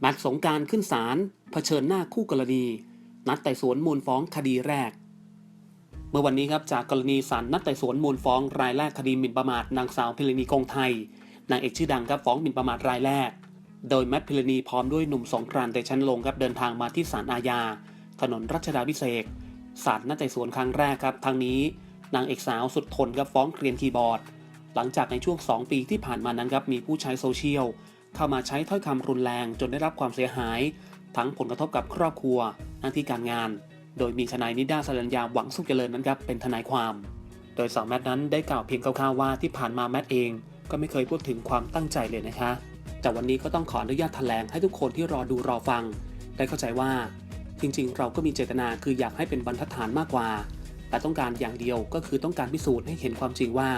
แมตช์สงการขึ้นศาลเผชิญหน้าคู่กรณี นัดไต่สวนมูลฟ้องคดีแรก เมื่อวันนี้ครับจากกรณีศาลนัดไต่สวนมูลฟ้องรายแรกคดีหมิ่นประมาทนางสาวพิรณีคงไทยนางเอกชื่อดังครับฟ้องหมิ่นประมาทรายแรก โดยแมทพิรณีพร้อมด้วยหนุ่มสงกรานต์เตชันลงครับเดินทางมาที่ศาลอาญา ถนนรัชดาพิเศษกศาลนัดไต่สวนครั้งแรกครับทางนี้นางเอกสาวสุดทนครับฟ้องเกรียนคีย์บอร์ด หลังจากในช่วง 2 ปีที่ผ่านมานั้นครับมีผู้ใช้โซเชียล เข้ามาใช้ถ้อยคำรุนแรงจนได้รับความเสียหาย ทั้งผลกระทบกับครอบครัวหน้าที่การงาน โดยมีทนายนิด้าสรัญญาหวังสุขเจริญนั้นครับเป็นทนายความ โดยสาวแมทนั้นได้กล่าวเพียงคร่าวๆว่าที่ผ่านมาแมทเองก็ไม่เคยพูดถึงความตั้งใจเลยนะคะ แต่วันนี้ก็ต้องขออนุญาตแถลงให้ทุกคนที่รอดูรอฟัง ได้เข้าใจว่า จริงๆ เราก็มีเจตนาคืออยากให้เป็นบรรทัดฐานมากกว่า แต่ต้องการอย่างเดียวก็คือต้องการพิสูจน์ให้เห็นความจริงว่า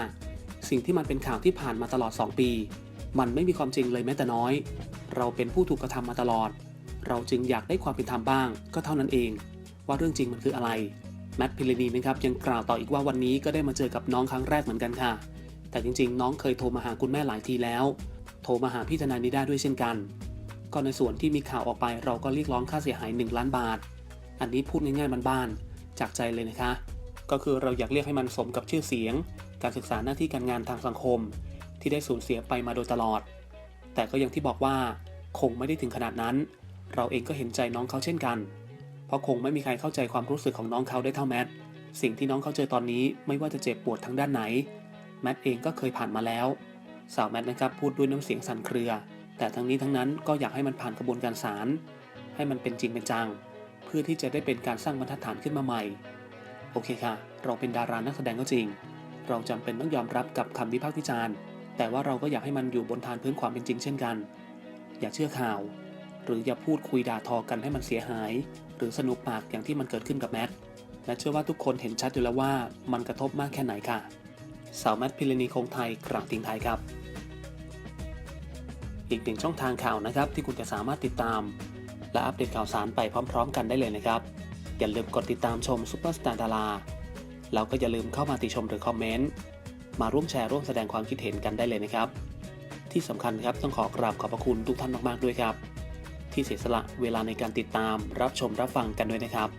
สิ่งที่มันเป็นข่าวที่ผ่านมาตลอด 2 ปี มันไม่มีความจริงเลยแม้แต่น้อย เราเป็นผู้ถูกกระทำมาตลอด เราจึงอยากได้ความเป็นธรรมบ้าง ก็เท่านั้นเอง ว่าเรื่องจริงมันคืออะไรแมทพิรณีนะครับยังกล่าวต่ออีกว่าวันนี้ก็ได้มาเจอกับน้องครั้งแรกเหมือนกันค่ะ แต่จริงๆ น้องเคยโทรมาหาคุณแม่หลายทีแล้ว โทรมาหาพี่ทนายนิด้าด้วยเช่นกัน ก็ในส่วนที่มีข่าวออกไปเราก็เรียกร้องค่าเสียหาย 1 ล้านบาท อันนี้พูดง่ายๆบ้านๆจากใจเลยนะคะ ก็คือเราอยากเรียกให้มันสมกับชื่อเสียง การศึกษาหน้าที่การงานทางสังคม ที่ได้สูญเสียไปมาโดยตลอด แต่ก็ย่างที่บอกว่าคงไม่ได้ถึงขนาดนั้น เราเองก็เห็นใจน้องเขาเช่นกัน เพราะคงไม่มีใครเข้าใจความรู้สึกของน้องเขาได้เท่าแมทสิ่งที่น้องเขาเจอตอนนี้ไม่ว่าจะเจ็บปวดทางด้านไหน แมทเองก็เคยผ่านมาแล้ว สาวแมทนะครับพูดด้วยน้ำเสียงสั่นเครือ แต่ทั้งนี้ทั้งนั้นก็อยากให้มันผ่านกระบวนการศาลให้มันเป็นจริงเป็นจัง เพื่อที่จะได้เป็นการสร้างบรรทัดฐานขึ้นมาใหม่ โอเคค่ะ เราเป็นดารานักแสดงก็จริง เราจำเป็นต้องยอมรับกับคำวิพากษ์วิจารณ์ แต่ว่าเราก็อยากให้มันอยู่บนฐานพื้นความเป็นจริงเช่นกัน อย่าเชื่อข่าว หรืออย่าพูดคุยด่าทอกันให้มันเสียหาย หรือสนุกปากอย่างที่มันเกิดขึ้นกับแมทและเชื่อว่าทุกคนเห็นชัดอยู่แล้วว่ามันกระทบมากแค่ไหนค่ะ สาวแมทพิรณีคงไทยกลาวทิ้งท้ายครับ อีกหนึ่งช่องทางข่าวนะครับ ที่คุณจะสามารถติดตาม และอัปเดตข่าวสารไปพร้อม ๆ กันได้เลยนะครับ อย่าลืมกดติดตามชมซุปเปอร์สตาร์ดาราแล้วก็อย่าลืมเข้ามาติชมหรือคอมเมนต์ มาร่วมแชร์ร่วมแสดงความคิดเห็นกันได้เลยนะครับ ที่สำคัญครับต้องขอกราบขอบพระคุณทุกท่านมากๆด้วยครับ ที่เสียสละเวลาในการติดตามรับชมรับฟังกันด้วยนะครับ